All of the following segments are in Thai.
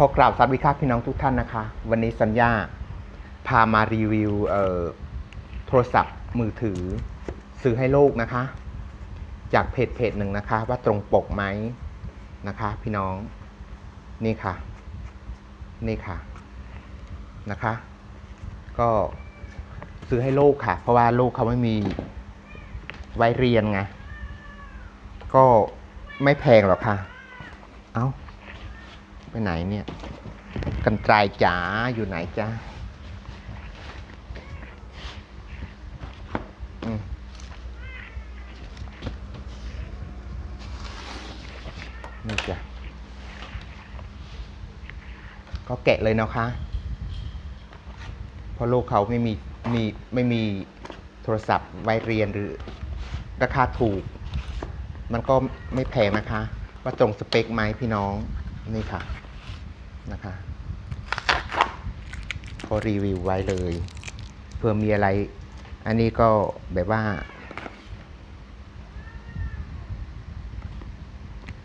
ขอกราบสวัสดีครับพี่น้องทุกท่านนะคะ วันนี้สัญญาพามารีวิวโทรศัพท์มือถือซื้อให้โลกนะคะ จากเพจเพจหนึ่งนะคะ ว่าตรงปกไหมนะคะ พี่น้องนี่ค่ะ นี่ค่ะนะคะ ก็ซื้อให้ลูกค่ะ เพราะว่าลูกเขาไม่มีไว้เรียนไงก็ไม่แพงหรอกค่ะ ไปไหนเนี่ย กันไกลจ๋าอยู่ไหนจ้านี่จ้ะก็แกะเลยเนาะคะเพราะลูกเขาไม่มีมีไม่มีโทรศัพท์ไว้เรียนหรือ ราคาถูก มันก็ไม่แพงนะคะ ว่าตรงสเปคไหมพี่น้อง นี่ค่ะ นะคะก็รีวิวไว้เลยเพื่อมีอะไร อันนี้ก็แบบว่า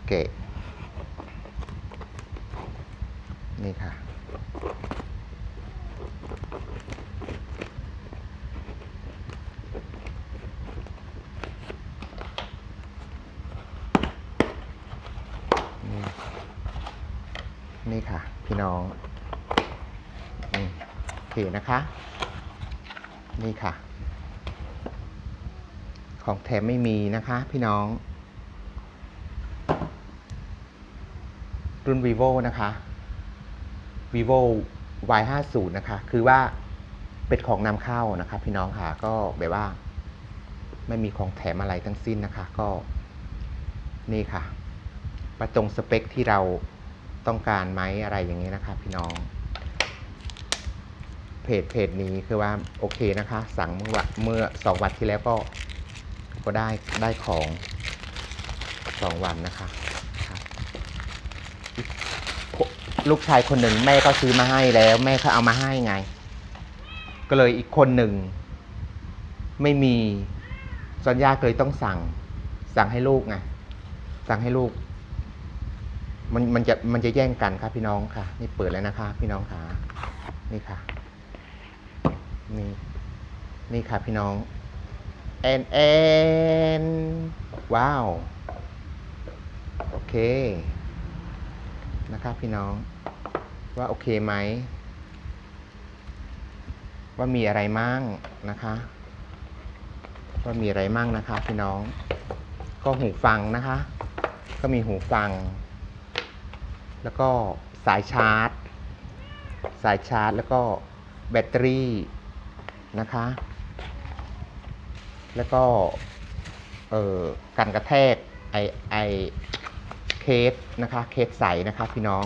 เกะนี่ค่ะ นี่ค่ะ พี่น้องโอเคนะคะ นี่ค่ะ ของแถมไม่มีนะคะ พี่น้อง รุ่น vivo นะคะ vivo y 5 0นะคะ คือว่าเป็นของนำเข้านะคะ พี่น้องค่ะ ก็แบบว่า ไม่มีของแถมอะไรทั้งสิ้นนะคะ ก็ นี่ค่ะ ประตรงสเปคที่เรา ต้องการไหมอะไรอย่างนี้นะคะพี่น้อง เพจเพจนี้คือว่าโอเคนะคะ สั่งเมื่อเมื่อสองวันที่แล้วก็ก็ได้ได้ของสองวันนะคะลูกชายคนหนึ่งแม่ก็ซื้อมาให้แล้ว แม่เขาเอามาให้ไง ก็เลยอีกคนหนึ่ง ไม่มีสัญญาเคยต้องสั่ง สั่งให้ลูกไงสั่งให้ลูก มันมันจะมันจะแย่งกันครับพี่น้องค่ะ นี่เปิดแล้วนะคะ พี่น้องค่ะ นี่ค่ะ นี่ นี่ค่ะพี่น้องแอนแอนว้าว โอเค นะครับพี่น้อง ว่าโอเคไหม ว่ามีอะไรมั่งนะคะ ว่ามีอะไรมั่งนะคะ พี่น้อง ก็หูฟังนะคะ ก็มีหูฟัง แล้วก็สายชาร์จ สายชาร์จ แล้วก็แบตเตอรี่นะคะ แล้วก็เอ่อกันกระแทกไอไอเคสนะคะ เคสใสนะคะพี่น้อง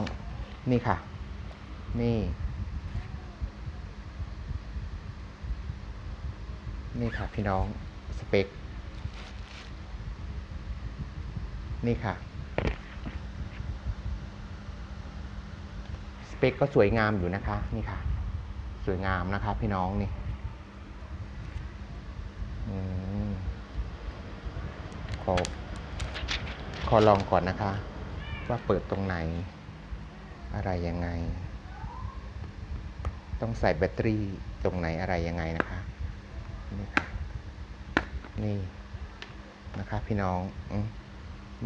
นี่ค่ะ นี่ นี่ค่ะพี่น้องสเปค นี่ค่ะ สเปคก็สวยงามอยู่นะคะนี่ค่ะ สวยงามนะคะพี่น้องนี่ขอขอลองก่อนนะคะ ว่าเปิดตรงไหน อะไรยังไง ต้องใส่แบตเตอรี่ตรงไหนอะไรยังไงนะคะนี่ค่ะนี่นะคะพี่น้องอ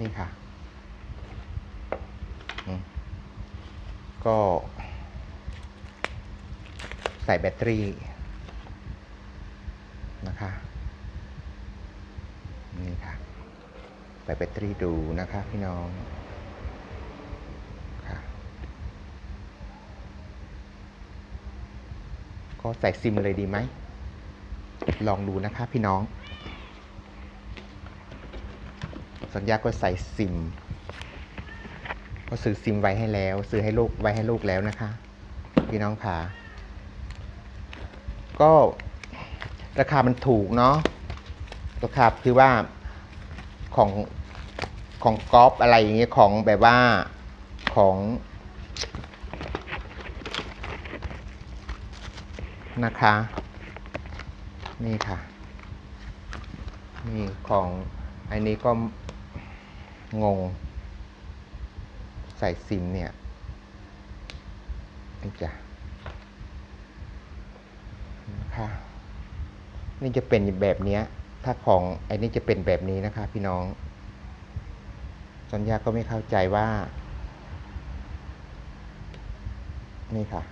นี่ค่ะอืม ก็ ใส่แบตเตอรี่นะคะ นี่ค่ะ ใส่แบตเตอรี่ดูนะคะพี่น้องค่ะก็ใส่ซิมเลยดีไหม ลองดูนะคะพี่น้อง สัญญาก็ใส่ซิม ก็ซื้อซิมไว้ให้แล้ว ซื้อให้ลูกไว้ให้ลูกแล้วนะคะ พี่น้องค่ะก็ราคามันถูกเนาะราคาคือว่าของของกอล์ฟอะไรอย่างเงี้ยของแบบว่าของนะคะ นี่ค่ะ นี่ของอันนี้ก็งง ใส่ซิมเนี่ยนี่จ้ะนะคะนี่จะเป็นแบบเนี้ยถ้าของไอ้นี่จะเป็นแบบนี้นะคะ พี่น้อง สัญญาก็ไม่เข้าใจว่า นี่ค่ะ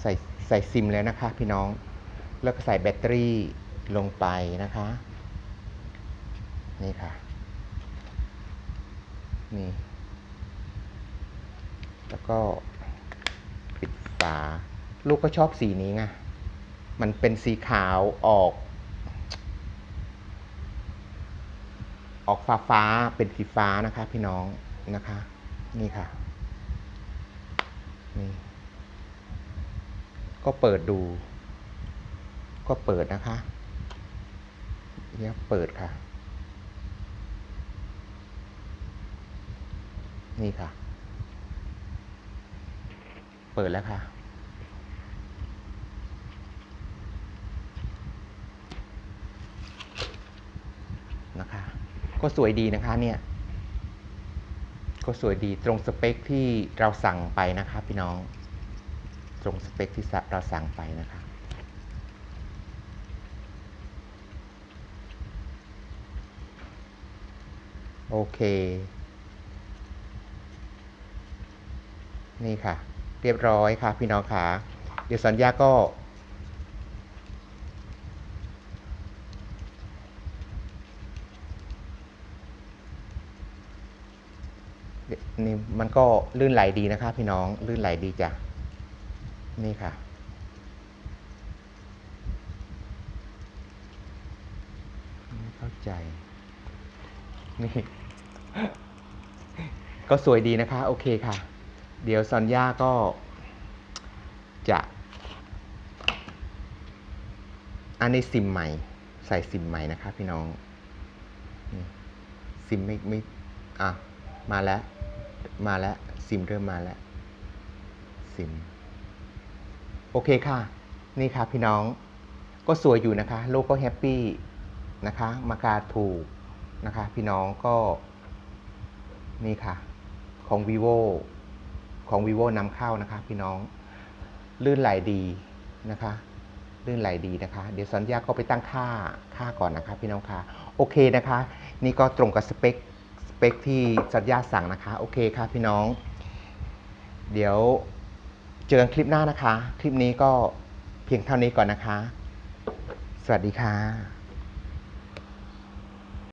ใส่ใส่ซิมแล้วนะคะ พี่น้อง แล้วก็ใส่แบตเตอรี่ลงไปนะคะ นี่ค่ะ นี่ แล้วก็ปิดฝา ลูกก็ชอบสีนี้ไง มันเป็นสีขาวออก ออกฟ้าฟ้าๆเป็นสีฟ้านะคะ พี่น้องนะคะ นี่ค่ะ นี่ ก็เปิดดู ก็เปิดนะคะเนี่ยเปิดค่ะ นี่ค่ะ เปิดแล้วค่ะ นะคะ ก็สวยดีนะคะเนี่ย ก็สวยดีตรงสเปคที่เราสั่งไปนะคะพี่น้อง ตรงสเปคที่เราสั่งไปนะคะโอเค นี่ค่ะ เรียบร้อยค่ะพี่น้องค่ะ เดี๋ยวสัญญาก็ นี่มันก็ลื่นไหลดีนะคะพี่น้องลื่นไหลดีจ้ะ นี่ค่ะไม่เข้าใจ นี่ ก็สวยดีนะคะ โอเคค่ะ เดี๋ยวซอนย่าก็จะอันนี้ซิมใหม่ ใส่ซิมใหม่นะคะพี่น้อง ซิมไม่ไม่อะ มาแล้ว มาแล้ว ซิมเริ่มมาแล้ว ซิม โอเคค่ะ นี่ค่ะพี่น้อง ก็สวยอยู่นะคะ โลกก็แฮปปี้นะคะ มากาถูกนะคะ พี่น้องก็ นี่ค่ะ ของ vivo ของ vivo นำเข้านะคะพี่น้องลื่นไหลดีนะคะลื่นไหลดีนะคะ เดี๋ยวสัญญาก็ไปตั้งค่าค่าก่อนนะคะพี่น้องค่ะโอเคนะคะ นี่ก็ตรงกับสเปคสเปคที่สัญญาสั่งนะคะโอเคค่ะพี่น้อง เดี๋ยวเจอกันคลิปหน้านะคะ คลิปนี้ก็เพียงเท่านี้ก่อนนะคะ สวัสดีค่ะ